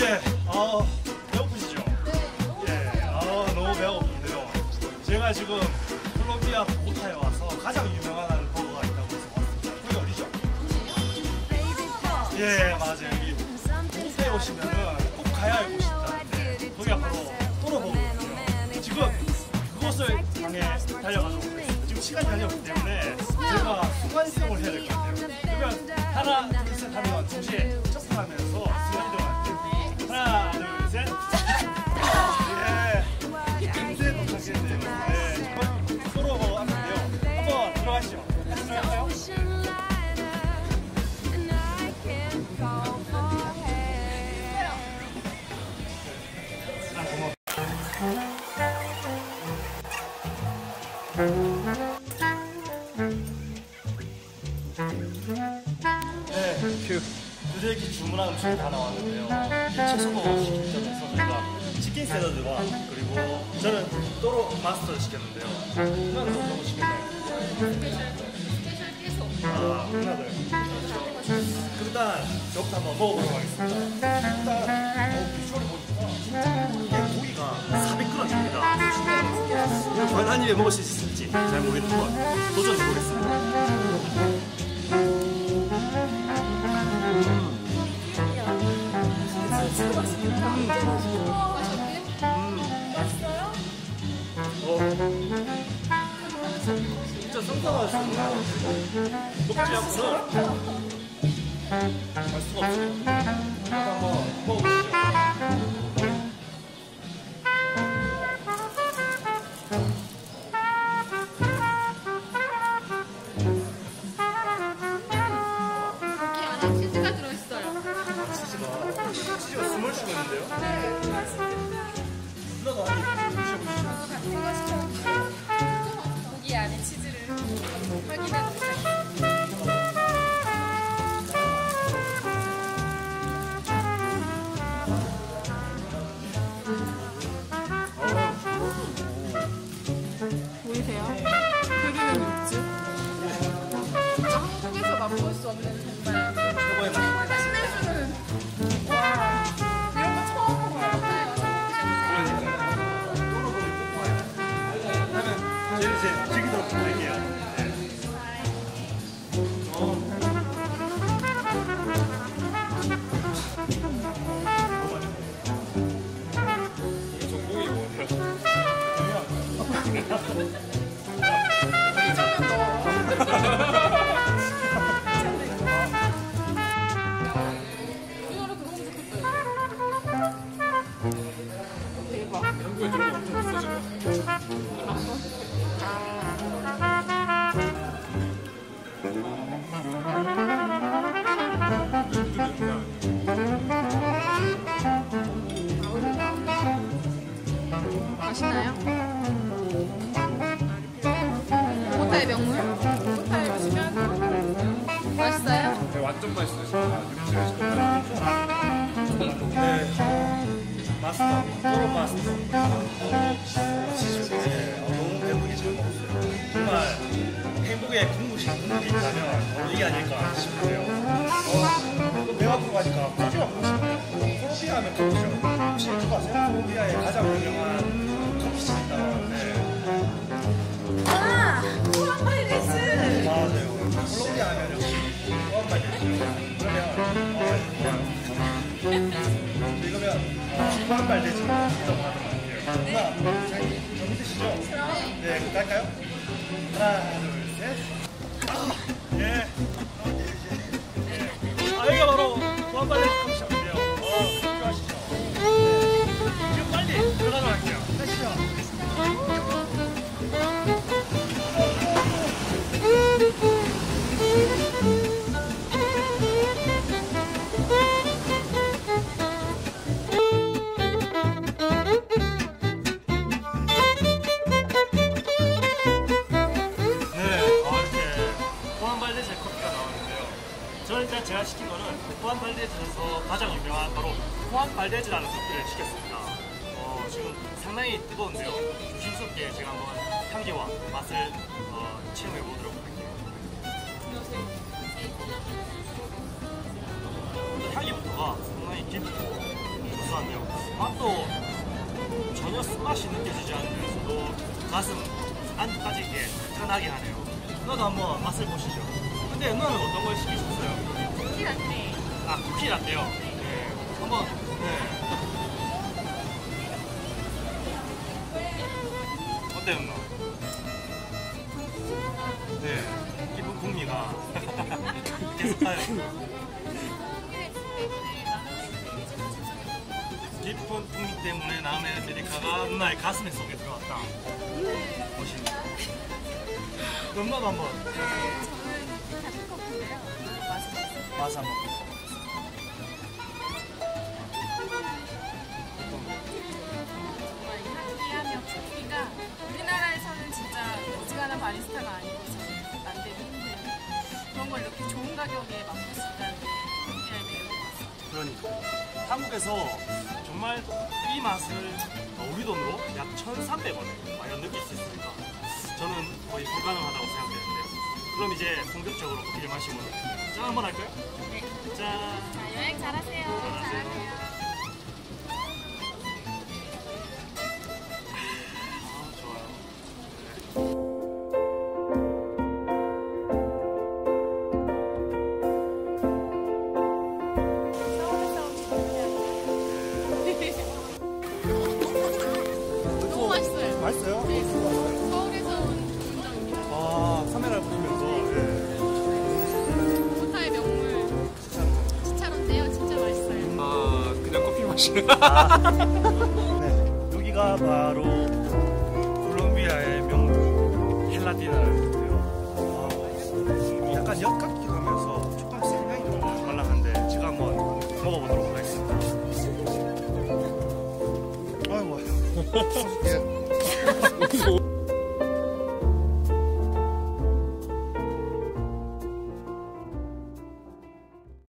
예, 아 배고프시죠? 예, 아 너무 배고픈데요. 제가 지금 콜롬비아 보고타에 와서 가장 유명한 버거가 있다고 해서 왔습니다. 거기 어디죠? 예, 맞아요. 여기 보고타에 오시면은 꼭 가야 할 곳이 있다는데 거기가 바로 토로버거거든요. 지금 그곳을 향해 달려가지고 있습니다. 시간이 달려오기 때문에 제가 순간 이동을 해야 될 것 같아요. 그러면 하나, 둘, 셋 하면 동시에 점프하면서 순간 이동을 할게요. 하나, 둘, 셋. 예. 금세 도착했네요. 네. 지금 토로버거 왔는데요. 한번 들어가시죠. 들어갈까요? 아, 고마워. 네, 그 두들기 주문한 음식이 다 나왔는데요. 이 채소버거 치킨점에서 저희가 치킨 샐러드와 그리고 저는 또로 마스터를 시켰는데요. 누나는 거 시켰나요? 아, 누나들. 일단 저부터 한번 먹어보도록 하겠습니다. 일단 어, 비주얼 보니까 이게 고기가 400g입니다. 이거 과연 한 입에 먹을 수 있을지 잘 모르겠지만 도전해 보겠습니다. 진짜 상상하시구나. 먹지 않고는 갈 수가 없어요. 한번 먹어보시죠. 한국에서 맛 맛있나요? 호타의 명물? 호타에 오시면 맛있어요? 네, 완전 맛있어요. 육즙이 진짜. 네. 마스터, 토로 마스터. 행복의 궁극이, 궁극이 있다면 이게 아닐까 싶은데요. 어, 또 배가 아프고 하니까 커피가 먹고 싶네요. 콜롬비아 하면 커피죠. 혹시 그거 아세요? 콜롬비아의 가장 유명한 커피집 있다고 하는데. 아! 호랑발리스! 맞아요. 콜롬비아 하면 역시. 그러면 어, 이거면 호환말 되지 있다고 하는 것 같아요. 누나, 잘 힘드시죠? 네, 갈까요? 하나, 둘, 셋. 아, 예. 예. 아, 여기가 바로 되 일단 제가 시킨 거는 포항 발대지에서 가장 유명한 바로 포항 발대지라는 수프를 시켰습니다. 어, 지금 상당히 뜨거운데요. 조심스럽게 제가 한번 향기와 맛을 어, 체험해 보도록 할게요. 어, 향기부터가 상당히 깊고 고소한데요. 맛도 전혀 쓴맛이 느껴지지 않으면서도 가슴 안까지 이렇게 끈하게 하네요. 너도 한번 맛을 보시죠. 근데 누나는 어떤 걸 시키셨어요? 쿠키 라떼. 아 쿠키 라떼요. 네. 한번 네. 어때요 누나? 네. 기쁜 풍미가 계속 가요. 깊은 풍미 때문에 남의 아메리카가 누나의 가슴 속에 들어왔다. 보시면. 그럼 누나도 한번 저는 다른 커피인데요. 맛이 없어요. 맛 한번. 정말 이 향기하며 풍미가 우리나라에서는 진짜 어지간한 바리스타가 아니고서는 만들기 힘든 그런 걸 이렇게 좋은 가격에 맛볼 수 있다는 게것 같습니다. 그러니까 한국에서 정말 이 맛을 우리 돈으로 약 1,300원에 과연 느낄 수 있을까? 저는 거의 불가능하다고 생각되는데 그럼 이제 본격적으로 마시고 짠 한번 할까요? 네. 짠! 자, 여행 잘하세요. 잘하세요. 잘하세요. 커피 마시는 네, 여기가 바로 콜롬비아의 명물 헬라디나인데요. 아, 약간 역각기하면서 조금 생각이 좀 말랑한데 제가 한번 먹어보도록 하겠습니다. 아이고,